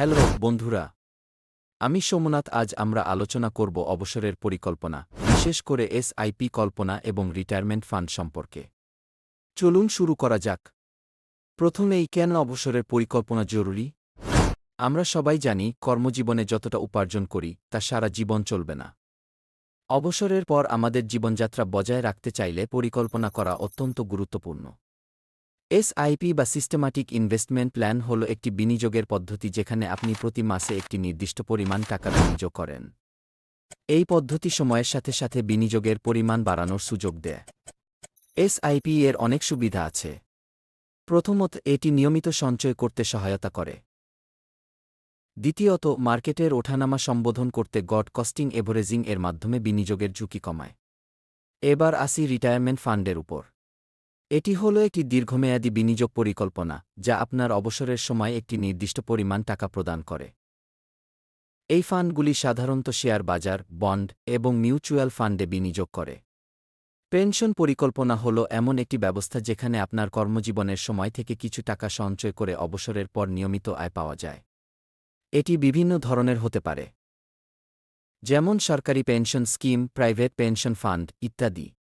Hello, বন্ধুরা। আমি সোমনাথ, আজ আমরা আলোচনা করব অবসরের পরিকল্পনা, বিশেষ করে এসআইপি কল্পনা এবং রিটায়ারমেন্ট ফান্ড সম্পর্কে। চলুন শুরু করা যাক। প্রথমেই, কেন অবসরের পরিকল্পনা জরুরি? আমরা সবাই জানি, কর্মজীবনে যতটা উপার্জন করি, তা সারা জীবন চলবে না। অবসরের পর আমাদের জীবনযাত্রা বজায় রাখতে চাইলে পরিকল্পনা করা অত্যন্ত গুরুত্বপূর্ণ। এসআইপি বা সিস্টেমাটিক ইনভেস্টমেন্ট প্ল্যান হল একটি বিনিয়োগের পদ্ধতি যেখানে আপনি প্রতি মাসে একটি নির্দিষ্ট পরিমাণ টাকা বিনিয়োগ করেন। এই পদ্ধতি সময়ের সাথে সাথে বিনিয়োগের পরিমাণ বাড়ানোর সুযোগ দেয়। এসআইপি এর অনেক সুবিধা আছে। প্রথমত, এটি নিয়মিত সঞ্চয় করতে সহায়তা করে। দ্বিতীয়ত, মার্কেটের ওঠানামা সম্বোধন করতে গড কস্টিং এভারেজিং এর মাধ্যমে বিনিয়োগের ঝুঁকি কমায়। এবার আসি রিটায়ারমেন্ট ফান্ডের উপর। এটি হল একটি দীর্ঘমেয়াদী বিনিয়োগ পরিকল্পনা, যা আপনার অবসরের সময় একটি নির্দিষ্ট পরিমাণ টাকা প্রদান করে। এই ফান্ডগুলি সাধারণত শেয়ার বাজার, বন্ড এবং মিউচুয়াল ফান্ডে বিনিয়োগ করে। পেনশন পরিকল্পনা হল এমন একটি ব্যবস্থা যেখানে আপনার কর্মজীবনের সময় থেকে কিছু টাকা সঞ্চয় করে অবসরের পর নিয়মিত আয় পাওয়া যায়। এটি বিভিন্ন ধরনের হতে পারে। যেমন সরকারি pension scheme, private pension fund ইত্যাদি।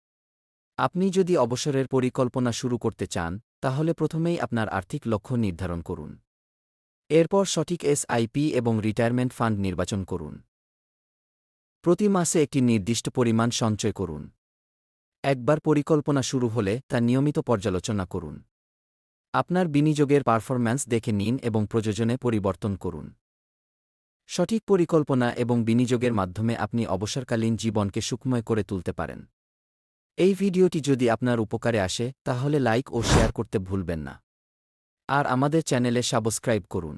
আপনি যদি অবসরের পরিকল্পনা শুরু করতে চান, তাহলে প্রথমেই আপনার আর্থিক লক্ষ্য নির্ধারণ করুন। এরপর সঠিক এসআইপি এবং রিটায়ারমেন্ট ফান্ড নির্বাচন করুন। প্রতি মাসে একটি নির্দিষ্ট পরিমাণ সঞ্চয় করুন। একবার পরিকল্পনা শুরু হলে তা নিয়মিত পর্যালোচনা করুন। আপনার বিনিয়োগের পারফরম্যান্স দেখে নিন এবং প্রযোজনে পরিবর্তন করুন। সঠিক পরিকল্পনা এবং বিনিয়োগের মাধ্যমে আপনি অবসরকালীন জীবনকে সুখময় করে তুলতে পারেন। এই ভিডিওটি যদি আপনার উপকারে আসে, তাহলে লাইক ও শেয়ার করতে ভুলবেন না। আর আমাদের চ্যানেলে সাবস্ক্রাইব করুন।